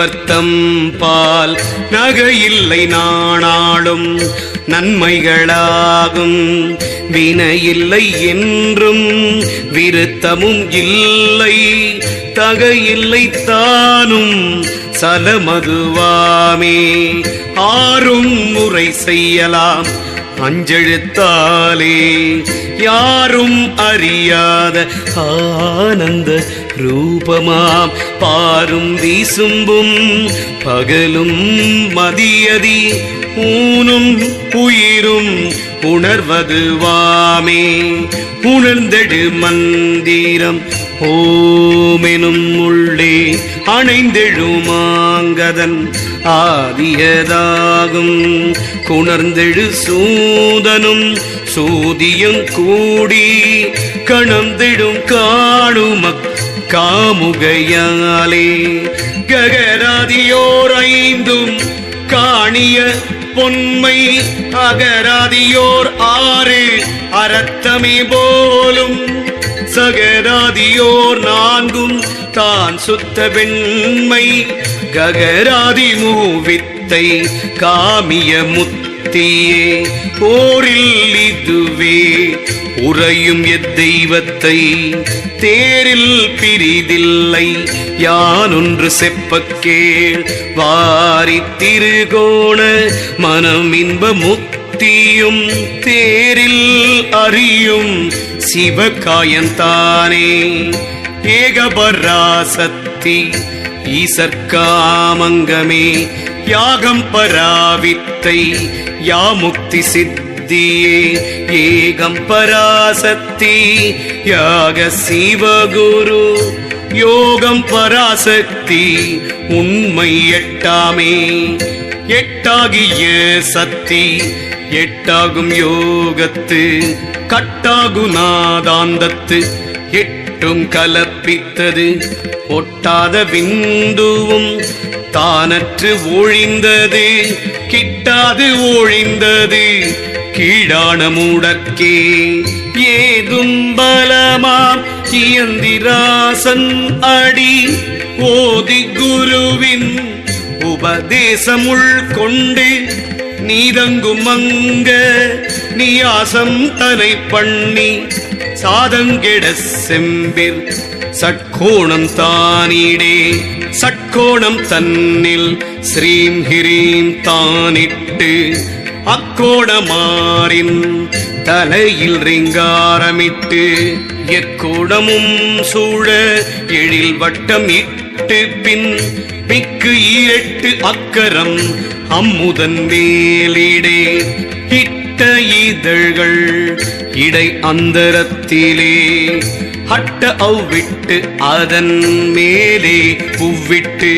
பணிந்தவர்த்தம் பால் நகையில்லை நாணாளும் நன்மைகளாகும். வினையில்லை என்றும் விருத்தமும் இல்லை. தகையில்லை தானும் சலமதுவாமே. ஆறும் முறை செய்யலாம் அஞ்செழுத்தாலே யாரும் அறியாத ஆனந்த ரூபமாம். பாரும் வீசும்பும் பகலும் மதியதி ஊனும் உயிரும் உணர்வதுவாமே. உணர்ந்தெடு மந்திரம் ஓமெனும் உள்ளே அணைந்தெழுமாங்கதன் ஆதியதாகும் புணர்ந்தெழு சூதனும் சூதியும் கூடி கணந்திடும் காணுமக் காமுகையாலே. ககராதியோர் ஐந்தும் காணிய பொன்மை அகராதியோர் ஆறு அறத்தமே போலும் சகராதியோர் நான்கும் தான் சுத்த வெண்மை. ககராதி முத்தை காமிய முத்தியே போரில் இதுவே உறையும் எத்தெய்வத்தை தேரில் பிரிதில்லை யானொன்று செப்பக்கேள் வாரி திருகோண மனம் இன்ப முத்தியும் தேரில் அறியும் சிவகாயந்தானே ஏகபராசக்தி ஈசற்காமங்கமே யாகம் பராவித்தை யாமுக்தி சித்தியே. ஏகம் பராசக்தி யாக சிவகுரு. யோகம் பராசக்தி உண்மை எட்டாமே. எட்டாகிய சக்தி எட்டாகும் யோகத்து கட்டாகு நாதாந்தத்து எட்டும் கலப்பித்தது. ஒட்டாத பிந்துவும் தானற்று ஒழிந்தது கிட்டாது ஒழிந்தது கீழான மூடக்கே ஏதும் பலமாம் இயந்திராசன் அடி ஓதி குருவின் உபதேசம் உள்கொண்டு நீதங்கும் அங்க நீயாசம் தனை பண்ணி சாதங்கெட செம்பில் சட்கோணம் தானிடே. சட்கோணம் தன்னில் ஸ்ரீம் ஹிரீம் தானிட்டு அக்கோணமாரின் தலையில் ரிங்காரமிட்டு எக்கோடமும் சூழ எழில் வட்டம் இட்டு பின் பிக்கு ஈரட்டு அக்கரம் அம்முதன் மேலிடே இட்ட இதழ்கள் இடை அந்தரத்திலே அட்ட அவ்விட்டு அதன் மேலே புவ்விட்டு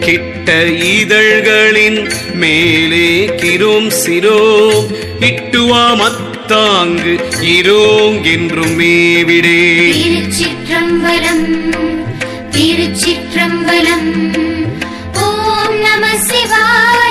கிட்ட இதழ்களின் மேலே கிரும் சிரோ இட்டுவாமத்தாங்கு இரோங்கென்றும் மேவிடே. திருச்சிற்றம்பலம் திருச்சிற்றம்பலம் ஓம் நம சிவாய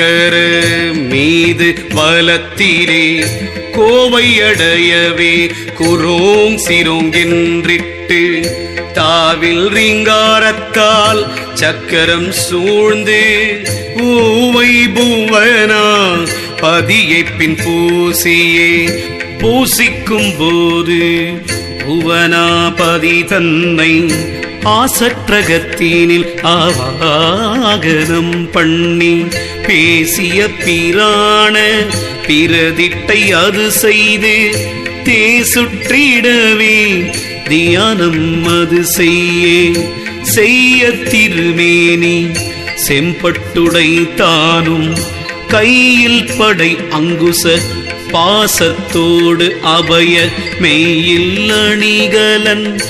சக்கர மீது வலத்திலே கோவையடையவே குரோங் சிரோங்கென்றிட்டு தாவில் ரிங்காரத்தால் சக்கரம் சூழ்ந்து ஊவை பூவனா பதியை பின் பூசியே பூசிக்கும் போது புவனாபதி தன்னை ஆசற்றகத்தீனில் ஆவாகனம் பண்ணி பேசிய பிராண பிரதிட்டை அது செய்து தேசுற்றிடவே தியானம் அது செய்யே. செய்ய திருமேனி செம்பட்டுடை தானும் கையில் படை அங்குச பாசத்தோடு அபய மெய்யில் அணிகலன்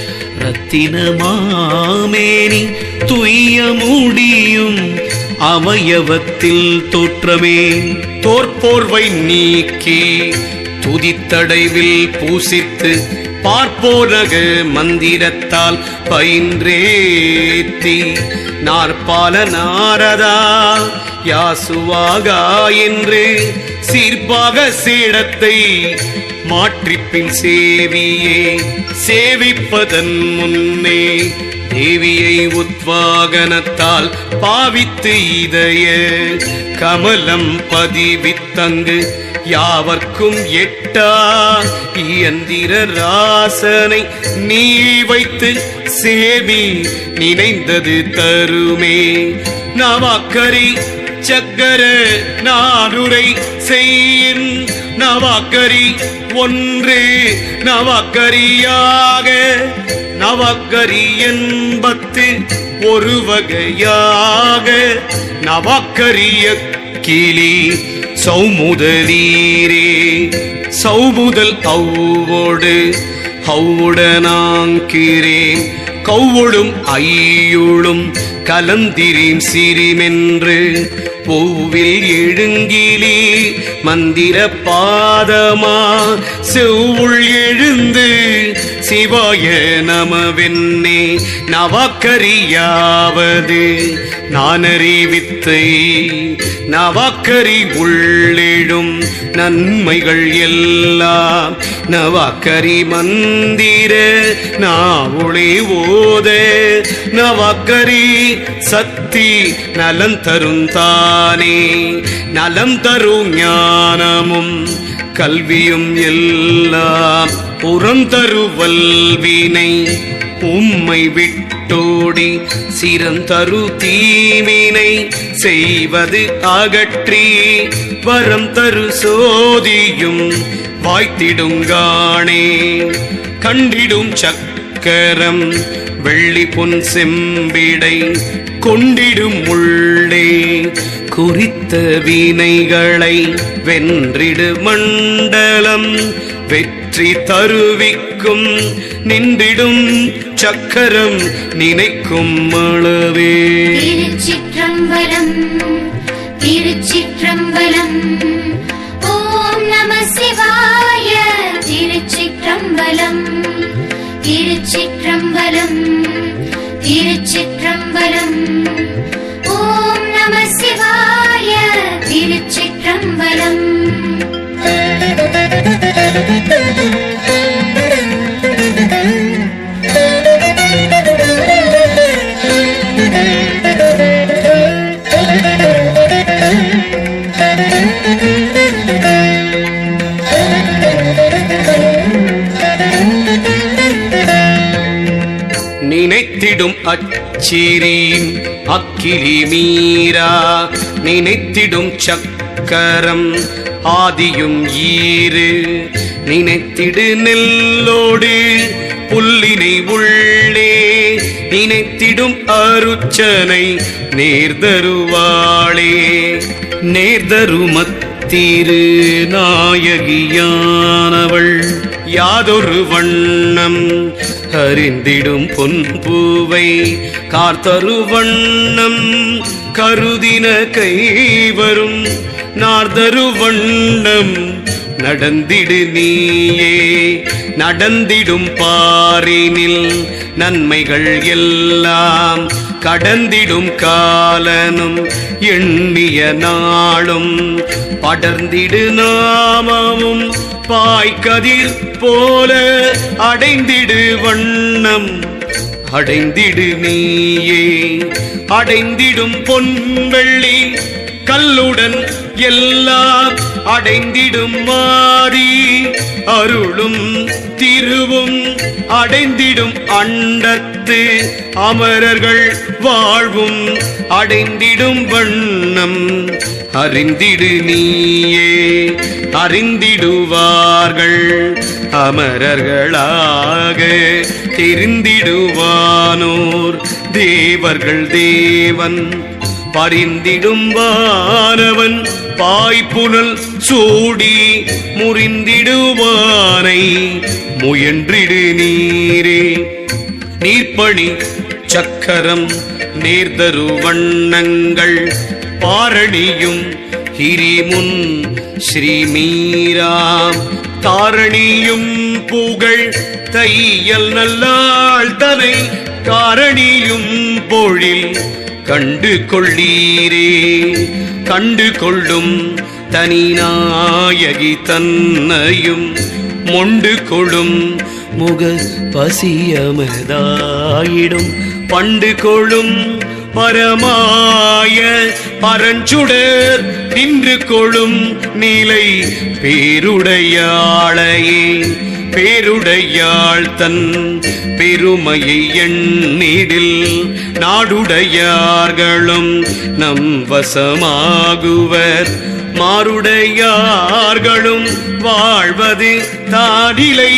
ரத்தினமாமேனி துய்ய முடியும் அவயவத்தில் தோற்றமே. தோற்போர்வை நீக்கி துதித்தடைவில் பூசித்து பார்ப்போரக மந்திரத்தால் பயின்றேத்தி. நாற்பால நாரதா யாசுவாகா என்று சீர்பாக சேடத்தை மாற்றிப்பின் சேவியே சேவிப்பதன் முன்னே தேவியை உத்வாகனத்தால் பாவித்து இதய கமலம் பதிவித்தங்கு யாவர்க்கும் எட்டா இயந்திர ராசனை நீ வைத்து சேவி நினைந்தது தருமே. நவாக்கரி சக்கர நானுரை செய்யின் நவாக்கரி ஒன்று நவாக்கரியாக. நவாக்கரி என்பத்து ஒரு வகையாக. நவாக்கரிய கிளி சௌமுதலீரே. சௌமுதல் அவ்வோடு ஹவுடனாங்கிறேன் கௌவொடும் ஐயுளும் கலந்திரீம் சிரிமென்று பூவில் எழுங்கிலே மந்திர பாதமா செவ்வுள் எழுந்து சிவாய நமவென்னே நவாக்கரியாவது நானறிவித்தை நவாக்கரி உள்ளிடும் நன்மைகள் எல்லாம். நவாக்கரி மந்திர நாவுளே ஓத. நவாக்கரி சக்தி நலம் தரும் தானே. நலம் தரும் ஞானமும் கல்வியும் எல்லாம். புறந்தருவல்வினை உம்மை விட்டோடி சிறந்தரு தீவினை செய்வது அகற்றி வரம் தரு சோதியும் வாய்த்திடுங்கானே கண்டிடும் சக்கரம் வெள்ளி பொன் செம்பிடை கொண்டிடும் உள்ளே குறித்த வினைகளை வென்றிடு மண்டலம் வெற்றி தருவிக்கும் நின்றிடும் சக்கரம் நினைக்கும் அளவே. திருச்சிற்றம்பலம் திருச்சிற்றம்பலம். ஓம் நம சிவாய திருச்சிற்றம்பலம் திருச்சிற்றம்பலம் திருச்சிற்றம்பலம். ஓம் நம சிவாய திருச்சிற்றம்பலம். நினைத்திடும் அச்சிரீம் அக்கிலி மீரா நினைத்திடும் சக்கரம் ஆதியும் ஈறு நினைத்திடு நெல்லோடு புல்லினை உள்ளே. நினைத்திடும் அருச்சனை நேர்தருவாளே நேர்தருமத்திரு நாயகியானவள். யாதொரு வண்ணம் அறிந்திடும் பொன்பூவை கார்த்தரு வண்ணம் கருதின கைவரும். நார்தரு வண்ணம் நடந்திடு நீயே நடந்திடும் பாரினில் நன்மைகள் எல்லாம் கடந்திடும் காலனும் எண்ணிய நாளும் படர்ந்திடு நாமமும் பாய்கதிர் போல அடைந்திடு வண்ணம். அடைந்திடு நீயே அடைந்திடும் பொன் வெள்ளி கல்லுடன் எல்லாம் அடைந்திடும் மாறி அருளும் திருவும் அடைந்திடும் அண்டத்து அமரர்கள் வாழ்வும் அடைந்திடும் வண்ணம் அறிந்திடு நீயே அறிந்திடுவார்கள் அமரர்களாக. தெரிந்திடுவானோர் தேவர்கள் தேவன் பரிந்திடும் வானவன் பாய்ப்புனல் சூடி முறிந்திடுவானை. முயன்றிடு நீரே. நீர்ப்பணி சக்கரம் நேர்தரு வண்ணங்கள். பாரணியும் ஹிரிமுன் ஸ்ரீமீராம். தாரணியும் புகழ் தையல் நல்லாள் தனை. காரணியும் பொழில் கண்டு கொள்ளீரே. கண்டு கொள்ளும் தனிநாயகி தன்னையும் மொண்டு கொள்ளும் முக பசியமதாயிடும். பண்டு கொள்ளும் பரமாய பரஞ்சுடர் நின்று கொள்ளும் நிலை பேருடையாளையே. பேருடையாள் தன் பெருமையை எண்ணிடில் நாடுடையார்களும் நம் வசமாகுவர். மாருடையார்களும் வாழ்வது தாடிலை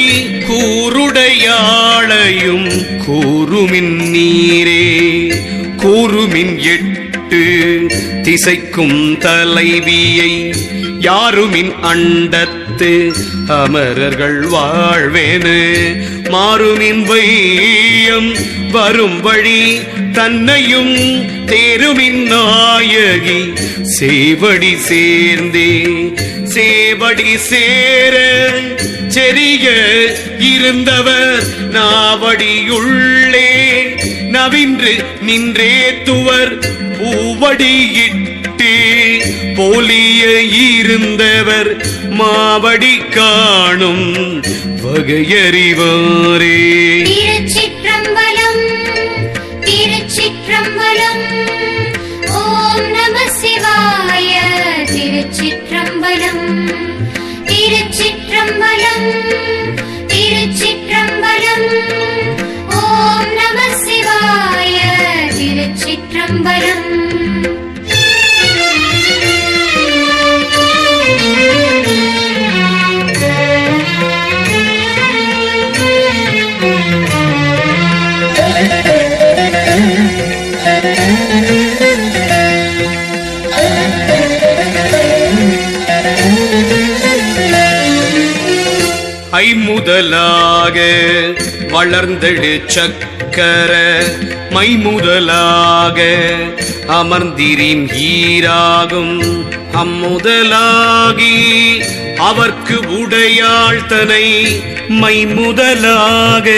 கூருடையாளையும் கூறுமின் நீரே. கூறுமின் எட்டு திசைக்கும் தலைவியை யாருமின் அண்டத்து? அமரர்கள் வாழ்வேனு. மாறுமின் வையம் வரும் வழி தன்னையும் தேருமின் நாயகி. சேவடி சேர்ந்தே சேவடி சேர செறிய இருந்தவர் நாவடியுள்ளே. நவின்று நின்றே துவர் பூவடியிட்டு போலிய இருந்தவர் மாவடி காணும் வகையறிவாரே. திருச்சிற்றம்பலம் திருச்சிற்றம்பலம் ஓம் நம சிவாய திருச்சிற்றம்பலம் திருச்சிற்றம்பலம் திருச்சிற்றம்பலம் ஓம் நம சிவாய திருச்சிற்றம்பலம். முதலாக வளர்ந்தெழு சக்கர மை முதலாக அமர்ந்திரின் ஈராகும். அம்முதலாகி அவர்க்கு உடையாள் தனை மைமுதலாக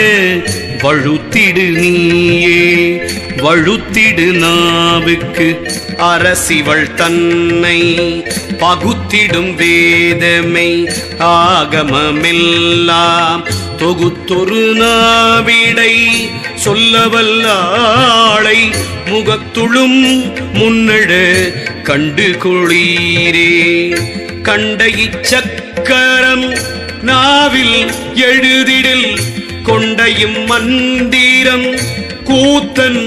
வழுத்திடு நீயே. வழுத்திடு நாவுக்கு அரசிவள் தன்னை பகுத்திடும் வேதமை ஆகமமெல்லாம். தொகுத்தொரு நாவிடை சொல்லவல்லாளை முகத்துளும் முன்னெடு கண்டு கொளீரே. கண்ட இச்சக்கரம் நாவில் எழுதிடில் கொண்டையும் மந்திரம் கூத்தன்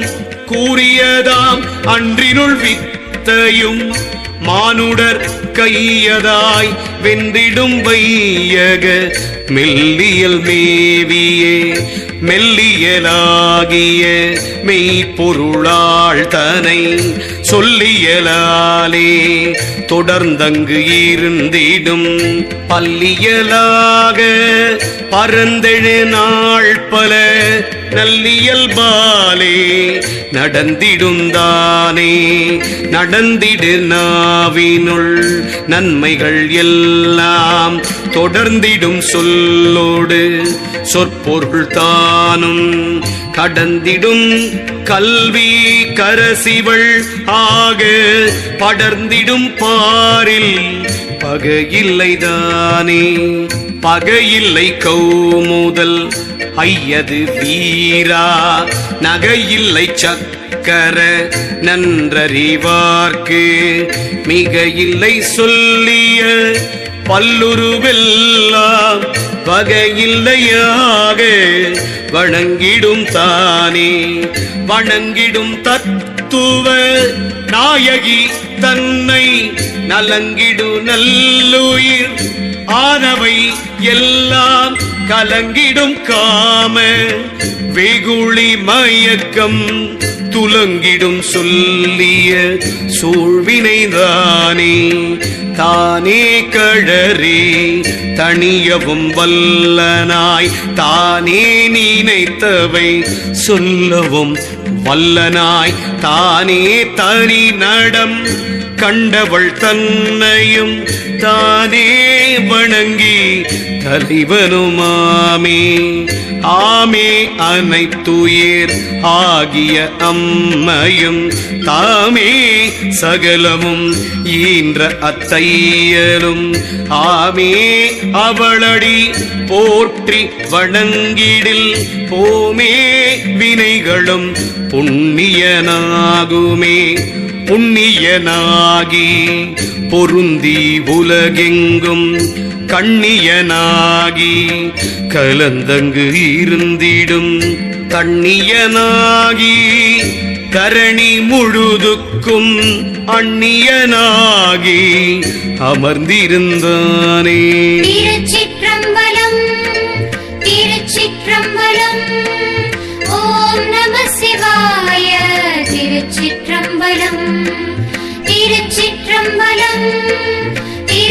கூறியதாம். அன்றினுள் வித்தையும் மானுடர் கையதாய் வென்றிடும் வையக மெல்லியல் மேவியே மெல்லியலாகிய மெய்ப்பொருளாள் தனை சொல்லியலாலே தொடர்ந்தங்கு இருந்திடும் பல்லியலாக பரந்தெழு நாள் பல நல்லியல்பாலே நடந்திடுந்தானே நடந்திடு நாவினுள் நன்மைகள் எல்லாம். தொடர்ந்திடும் சொல்லோடு சொற்பொருள் தானும் கடந்திடும் கல்வி கரசிவள் ஆக படர்ந்திடும் பாரில் பகையில்லைதானே பகையில்லை கௌமுதல். ஐயது வீரா நகையில்லை சக்கர நன்றறிவார்க்கு. மிக இல்லை சொல்லிய பல்லுருவெல்லாம் வகையில்லையாக. வணங்கிடும் தானே வணங்கிடும் தத்துவ நாயகி தன்னை நலங்கிடு நல்லுயிர் ஆனவை எல்லாம் கலங்கிடும் காம வெகுளி மயக்கம் துலங்கிடும் சொல்லிய சூழ்வினை தானே. தானே கழறி தனியவும் வல்லனாய். தானே நினைத்தவை சொல்லவும் வல்லனாய். தானே தனி நடம் கண்டவள் தன்னையும் தானே வணங்கி தலைவனுமாமே ஆமே அனைத்துயிர் ஆகிய அம்மையும் தாமே சகலமும் ஈன்ற அத்தையலும் ஆமே அவளடி போற்றி வணங்கிடில் போமே வினைகளும் புண்ணியனாகுமே. புண்ணியனாகி பொருந்தி உலகெங்கும் கண்ணியனாகி கலந்தங்கு இருந்திடும் கண்ணியனாகி கரணி முழுதுக்கும் அந்நியனாகி அமர்ந்திருந்தானே.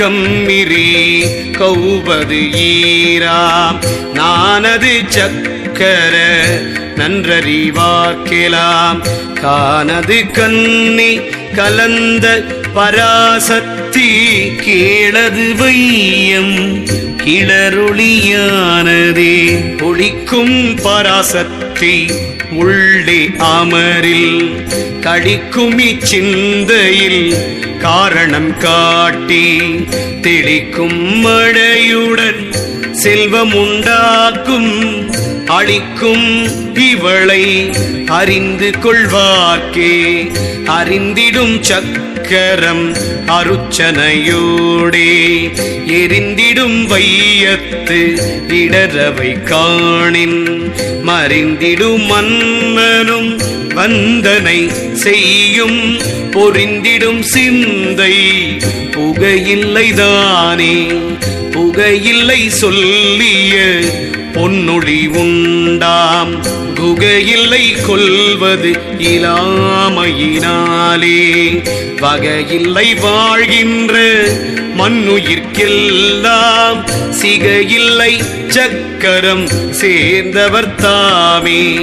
கம்மிரி கௌவது ஈராம். நானது சக்கர நன்றறிவார்க்கலாம் கானது கன்னி கலந்த பராசக்தி கேளது வையம் கிளருளியானதே. ஒழிக்கும் பராசக்தி உள்ளே அமரில் கடிக்கும் இச்சிந்தையில் காரணம் காட்டி தெளிக்கும் மழையுடன் செல்வம் உண்டாக்கும் அளிக்கும் இவளை அறிந்து கொள்வாக்கே அறிந்திடும் சக்கரம் அருச்சனையோடே. எரிந்திடும் வையத்து இடரவை காணின் மறிந்திடும் மன்னனும் வந்தனை செய்யும் பொறிந்திடும் சிந்தை. புகையில்லைதானே புகையில்லை சொல்லிய பொன்னொழி உண்டாம். குகையில்லை கொள்வது இலாமையினாலே. வகையில்லை வாழ்கின்ற மண்ணுயிர்க்கெல்லாம் சிகையில்லை சக்கரம் சேர்ந்தவர் தாமே.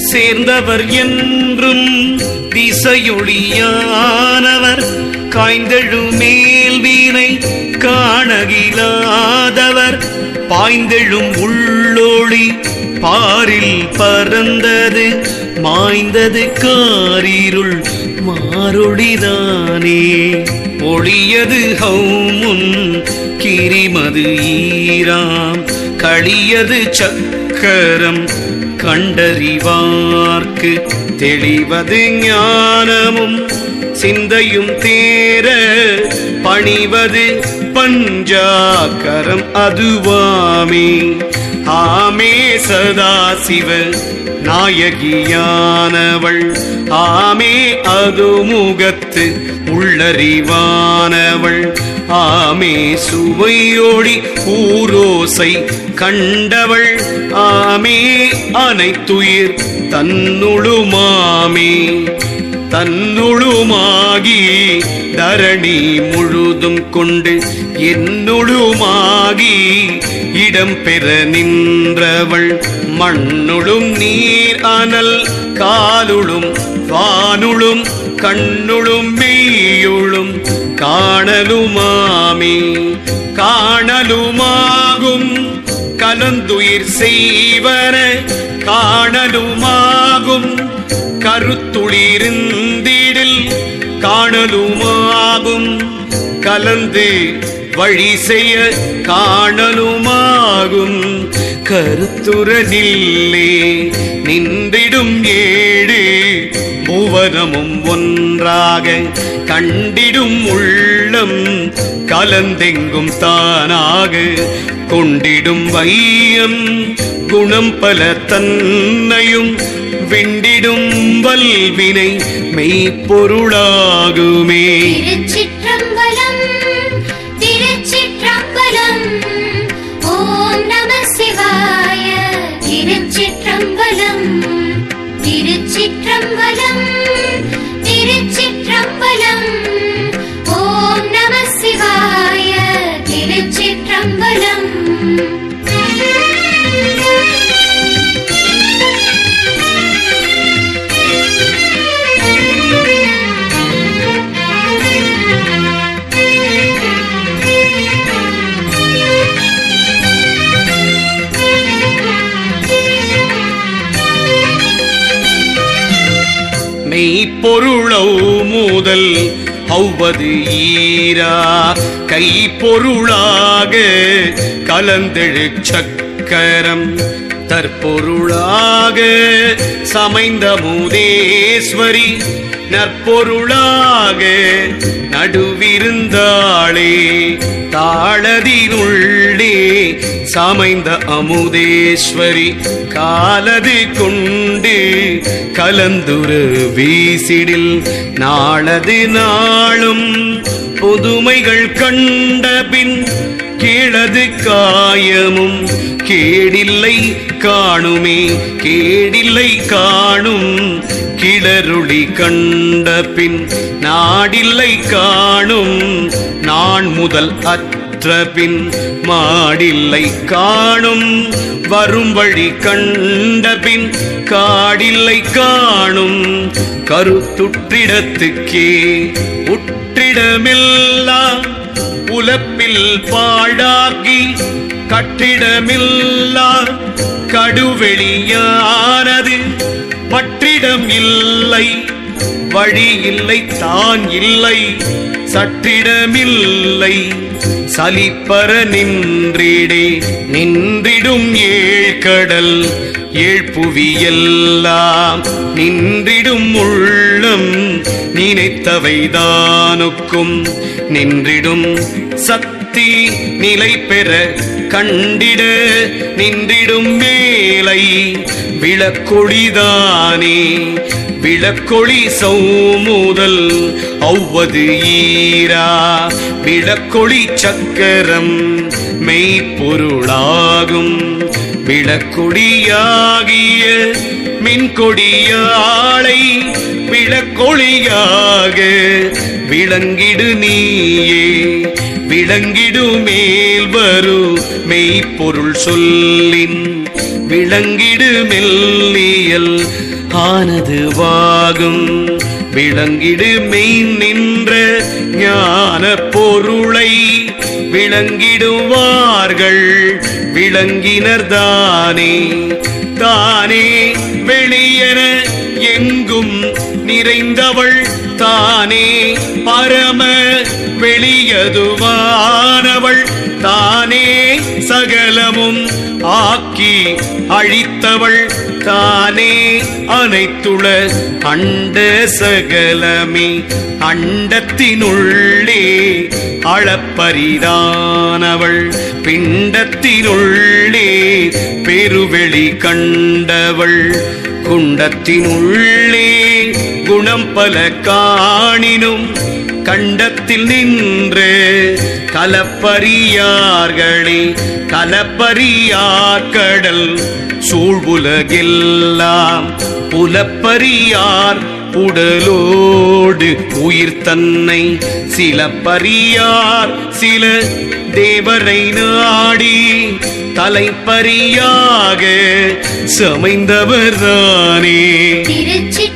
சேர்ந்தவர் என்றும் திசையொழியானவர் காய்ந்தெழும் மேல் வீணை காணகிலாதவர். பாய்ந்தெழும் உள்ளொளி பாரில் பறந்தது. மாய்ந்தது காரிருள் மாரொளிதானே. ஒளியது ஹவுமுன் கிரிமது ஈராம். களியது சக்கரம் கண்டறிவார்க்கு தெளிவது ஞானமும் சிந்தையும் தேர பணிவது பஞ்சாக்கரம் அதுவாமே. ஆமே சதாசிவ நாயகியானவள் ஆமே அது முகத்து உள்ளறிவானவள் ஆமே சுவையோடி ஊரோசை கண்டவள். ஆமே அனைத்துயிர் தன்னுளுமாமே. தன்னுளுமாகி தரணி முழுதும் கொண்டு என்னுளுமாகி இடம் பெற நின்றவள். மண்ணுளும் நீர் அனல் காலுளும் வானுளும் கண்ணுளும் மெய்யுளும் காணலுமாமே. காணலுமாகும். கலந்துயிர் செய்வன காணலுமாகும். கருத்துளிருந்திடில் காணலுமாகும். கலந்து வழி செய்ய காணலுமாகும். கருத்துரனில்லே நின்றிடும் ஏழு. புவனமும் ஒன்றாக கண்டிடும் உள்ளம் கலந்தெங்கும் தானாக கொண்டிடும் வையம் குணம் பல தன்னையும் விண்டிடும் வல்வினை மெய்ப்பொருளாகுமே. திருச்சிற்றம்பலம் பொருளவு முதல் அவ்வது ஈரா. கை பொருளாக கலந்தெழு சக்கரம். தற்பொருளாக சமைந்த மூதேஸ்வரி நற்பொருளாக நடுவிருந்தாளே தாளதினுள்ளே சமைந்த அமுதேஸ்வரி காலது கொண்டு கலந்துரு வீசிடில். நாளது நாளும் புதுமைகள் கண்ட பின் கீழது காயமும் கேடில்லை காணுமே கேடில்லை காணும் கிளருளி கண்ட பின் நாடில்லை காணும் நான் முதல் அற்ற பின் மாடில்லை காணும் வரும் வழி கண்ட பின் காடில்லை காணும் கருத்துற்றிடத்துக்கே உற்றிடமில்லா உலப்பில் பாழாக்கி கட்டிடமில்லா கடுவெளியானது பற்றிடம் இல்லை வழி இல்லை தான் இல்லை. சற்றிடமில்லை. சலிப்பற நின்றிடே நின்றிடும் ஏழ்கடல். ஏழ்புவியெல்லாம் நின்றிடும் உள்ளம். நினைத்தவைதானுக்கும் நின்றிடும் சக்தி நிலை பெற கண்டிட நின்றிடும் மேலை. விளக்கொழிதானே விளக்கொளி சௌமுதல் ஒவ்வது ஈரா. விளக்கொளி சக்கரம் மெய்ப்பொருளாகும். விளக்கொடியாகிய மின்கொடியாளை விளக்கொளியாக விளங்கிடு நீயே. விளங்கிடு மேல் வரு மெய்ப்பொருள் சொல்லின். விளங்கிடு மெல்லியல் ஆனதுவாகும் விளங்கிடு மெய் நின்ற ஞான பொருளை விளங்கிடுவார்கள். விளங்கினர்தானே தானே தானே வெளியென எங்கும் நிறைந்தவள் தானே. பரம எளியதுவானவள் தானே சகலமும் ஆக்கி அழித்தவள் தானே அனைத்துள அண்ட சகலமே அண்டத்தினுள்ளே அளப்பரிதானவள் பிண்டத்தினுள்ளே பெருவெளி கண்டவள் குண்டத்தினுள்ளே குணம் பல காணினும் கண்ட கண்டத்தில் நின்று கலப்பரியார்களே கலப்பரியார்கடல் சூழ்வுலகெல்லாம் புலப்பரியார் உடலோடு உயிர் தன்னை சில பரியார் சில தேவரை நாடி தலைப்பரியாக சமைந்தவர்தானே திருச்சிற்றம்பலம்